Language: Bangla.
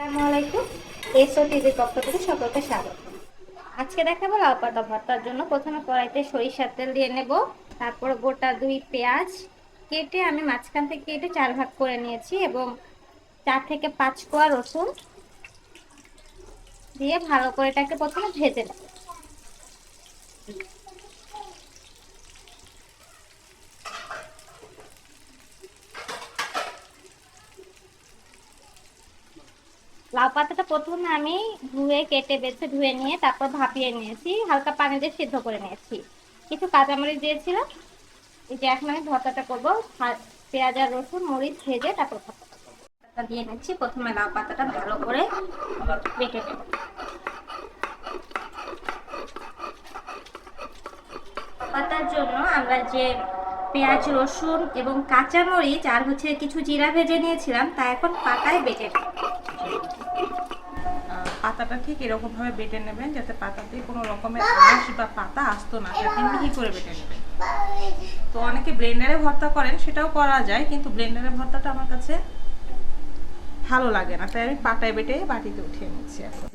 আসসালামু আলাইকুম এসও টিভির পক্ষ থেকে সকলকে স্বাগত। আজকে দেখাবো লাউ পাতা ভর্তার জন্য প্রথমে কড়াইতে সরিষার তেল দিয়ে নেব, তারপর গোটা দুই পেঁয়াজ কেটে আমি মাঝখান থেকে কেটে চার ভাগ করে নিয়েছি এবং চার থেকে পাঁচ কোয়া রসুন দিয়ে ভালো করে এটাকে প্রথমে ভেজে নেব। লাউ পাতাটা প্রথমে আমি ধুয়ে কেটে বেছে ধুয়ে নিয়ে, তারপর ভাপিয়ে নিয়েছি, হালকা পানি দিয়ে সিদ্ধ করে নিয়েছি। কিছু কাঁচামরিচ দিয়েছিলাম এই যে এখন আমি ভর্তাটা করব। পেঁয়াজ আর রসুন, মরিচ ভেজে তারপর ভর্তাটা ভর্তাটা দিয়ে নিচ্ছি, প্রথমে লাউ পাতাটা ভালো করে বেটে নেব। পাতার জন্য আমরা যে পেঁয়াজ, রসুন এবং কাঁচামরিচ আর হচ্ছে কিছু জিরা ভেজে নিয়েছিলাম, তা এখন পাতায় বেটে নেব। পাতাটা ঠিক এরকম ভাবে বেটে নেবেন যাতে পাতাতে কোনো রকমের আঁশ বা পাতা আসতো না। সেটা মিহি করে বেটে নেবেন? তো অনেকে ব্লেন্ডারে ভর্তা করেন, সেটাও করা যায়, কিন্তু ব্লেন্ডারে ভর্তাটা আমার কাছে ভালো লাগে না। তাই আমি পাতায় বেটে বাটিতে উঠিয়ে নিচ্ছি এখন।